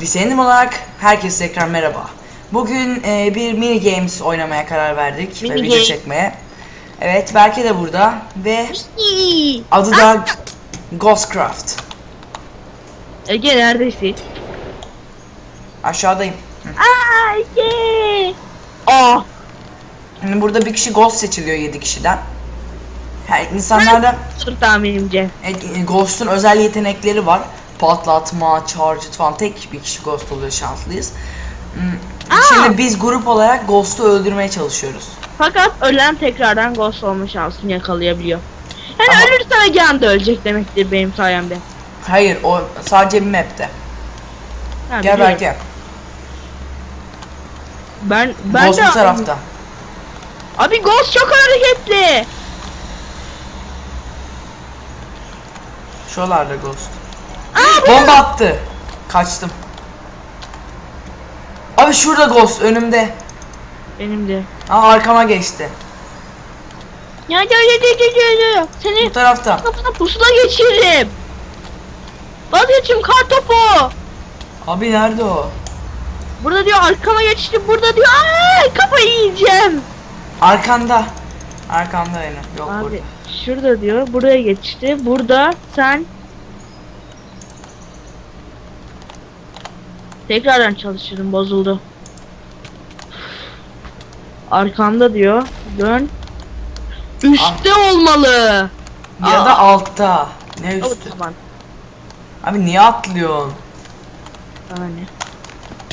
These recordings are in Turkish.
Lisenim olarak herkese tekrar merhaba. Bugün e, bir mini games oynamaya karar verdik ve Mini video game. çekmeye. Evet Berke de burada ve adı da Ghostcraft. Ege neredesin? Aşağıdayım. Aa Ege. Aa. Şimdi burada bir kişi ghost seçiliyor 7 kişiden. Her insanlarda Dur tahminimce. e, Ghost'un özel yetenekleri var. Patlatma, charge falan tek bir kişi Ghost oluyor şanslıyız. Hmm, Şimdi biz grup olarak Ghost'u öldürmeye çalışıyoruz. Fakat ölen tekrardan ghost olma şansını yakalayabiliyor. Yani Ama- ölürse Egehan da ölecek demektir benim sayemde. Hayır o sadece bir map'te. Ha, Gel biliyorum. Berke. Ben ben Ghost de bu tarafta. Abi ghost çok hareketli. Şuralarda Ghost. Bomba attı. Kaçtım. Abi şurada Ghost önümde. Benim de. Aa arkama geçti. Ya gel gel gel gel gel, gel. Bu Seni tarafta. kafana pusula geçiririm. Vazgeçim kar topu. Abi nerede o? Burada diyor arkama geçti. Burada diyor ay kafayı yiyeceğim. Arkanda. Arkanda yine. Yok burada. Abi şurada diyor buraya geçti. Burada sen tekrardan çalışırım bozuldu. Arkamda diyor. Dön. Üstte olmalı. Ya da altta. Ne O üstü? tamam. Abi niye atlıyorsun? Yani.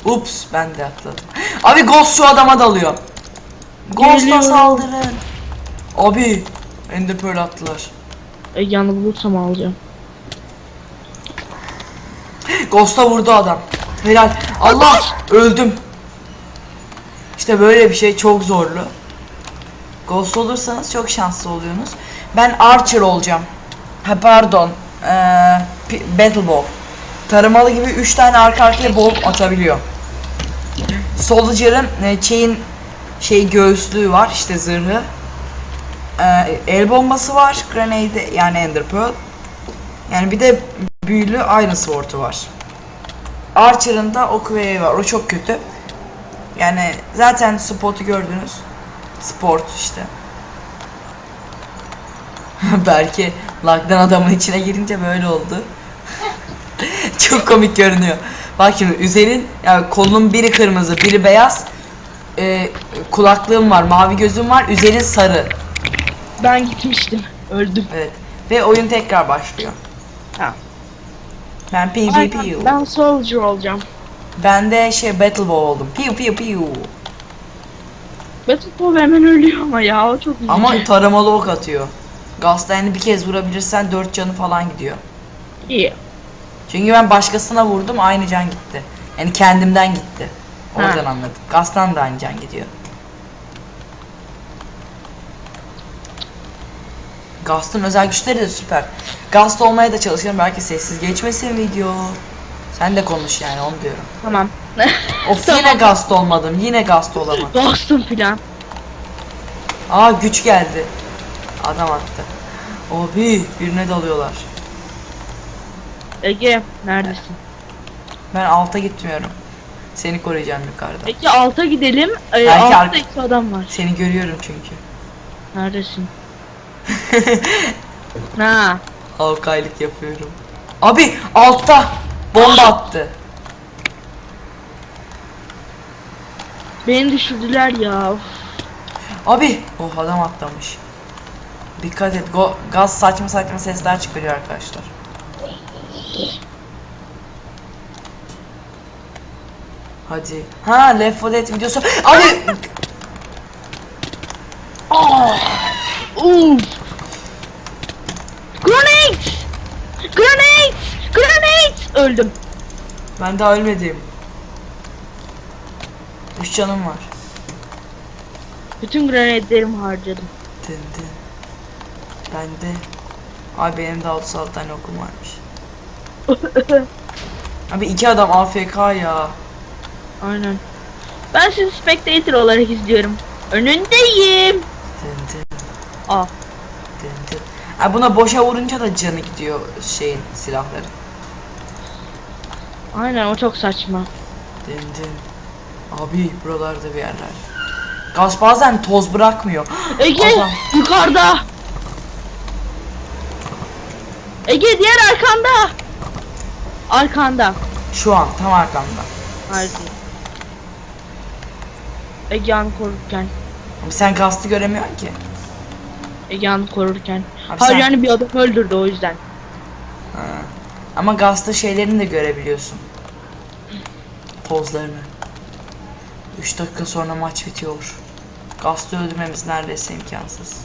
Ups ben de atladım. Abi Ghost şu adama dalıyor. Ghost'a Geliyorum. saldırın. Abi Ender Pearl attılar. Egehan'ı bulursam alacağım. Ghost'a vurdu adam. Helal. Allah öldüm. İşte böyle bir şey çok zorlu. Ghost olursanız çok şanslı oluyorsunuz. Ben Archer olacağım. Ha pardon. Ee, Battle Bow. Tarımalı gibi 3 tane arka arkaya bow atabiliyor. Soldier'ın e, şeyin şey göğüslüğü var işte zırhı. Ee, el bombası var. Grenade yani Ender Pearl. Yani bir de büyülü Iron Sword'u var. Archer'ın da oku ve var. O çok kötü. Yani zaten spot'u gördünüz. Sport işte. Belki lagdan adamın içine girince böyle oldu. çok komik görünüyor. Bak şimdi üzerin yani kolunun biri kırmızı, biri beyaz. Ee, kulaklığım var, mavi gözüm var, üzerin sarı. Ben gitmiştim. Öldüm. Evet. Ve oyun tekrar başlıyor. Ha. Ben piu piu piu. Ben soldier olacağım. Ben de şey Battle Bow oldum. Piu piu piu. Battle hemen ölüyor ama ya o çok üzücü. Ama taramalı ok atıyor. Gazlayanı bir kez vurabilirsen 4 canı falan gidiyor. iyi. Çünkü ben başkasına vurdum aynı can gitti. Yani kendimden gitti. Oradan Ha. anladım. Gazdan da aynı can gidiyor. Gast'ın özel güçleri de süper. Gast olmaya da çalışıyorum. Belki sessiz geçmesin video. Sen de konuş yani onu diyorum. Tamam. Of Tamam. yine Gast olmadım. Yine Gast olamadım. Bastım filan. Aa güç geldi. Adam attı. Abi birine dalıyorlar. Ege neredesin? Ben alta gitmiyorum. Seni koruyacağım yukarıda. Peki alta gidelim. Ee, Belki altta iki adam var. Seni görüyorum çünkü. Neredesin? ha. Halkaylık yapıyorum. Abi altta bomba attı. Beni düşürdüler ya. Abi oh adam atlamış. Dikkat et go gaz saçma saçma sesler çıkarıyor arkadaşlar. Hadi. Ha Left 4 Dead videosu. Abi Uf. Grenade! Grenade! Grenade! Öldüm. ben daha ölmedim. 3 canım var. Bütün grenadlerimi harcadım. Dın dın. Ben de. Ay benim de 36 tane okum varmış. Abi iki adam AFK ya. Aynen. Ben sizi spectator olarak izliyorum. Önündeyim. Dın dın Aa. dın dın. Ay buna boşa vurunca da canı gidiyor şeyin silahları. Aynen o çok saçma. Din din. Abi buralarda bir yerler. Gaz bazen toz bırakmıyor. Ege Adam. yukarıda. Ege diğer arkanda. Arkanda. Şu an tam arkamda. Hayır. Egehan korurken. Ama sen gazı göremiyorsun ki. Egehan korurken. Abi Hayır sen- yani bir adam öldürdü o yüzden. Ha. Ama gazda şeylerini de görebiliyorsun. Pozlarını. 3 dakika sonra maç bitiyor. Gazda öldürmemiz neredeyse imkansız.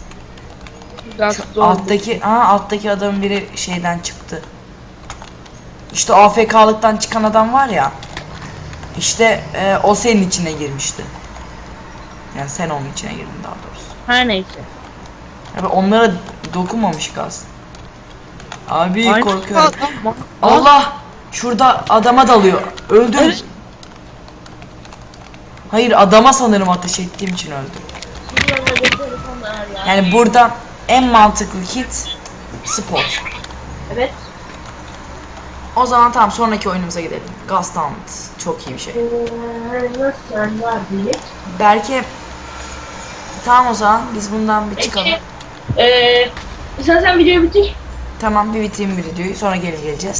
Gaz Şu alttaki, aa alttaki adamın biri şeyden çıktı. İşte AFK'lıktan çıkan adam var ya. İşte e, o senin içine girmişti. Yani sen onun içine girdin daha doğrusu. Her neyse. Abi onlara dokunmamış gaz. Abi Aynı korkuyorum. adam- Allah! Şurada adama dalıyor. Öldüm. Evet. Hayır adama sanırım ateş ettiğim için öldüm. Yani burada en mantıklı kit spor. Evet. O zaman tamam sonraki oyunumuza gidelim. Gasland çok iyi bir şey. Bilet? Belki tamam o zaman biz bundan bir çıkalım. Eee sen sen videoyu bitir. Tamam bir bitireyim videoyu sonra geri geleceğiz.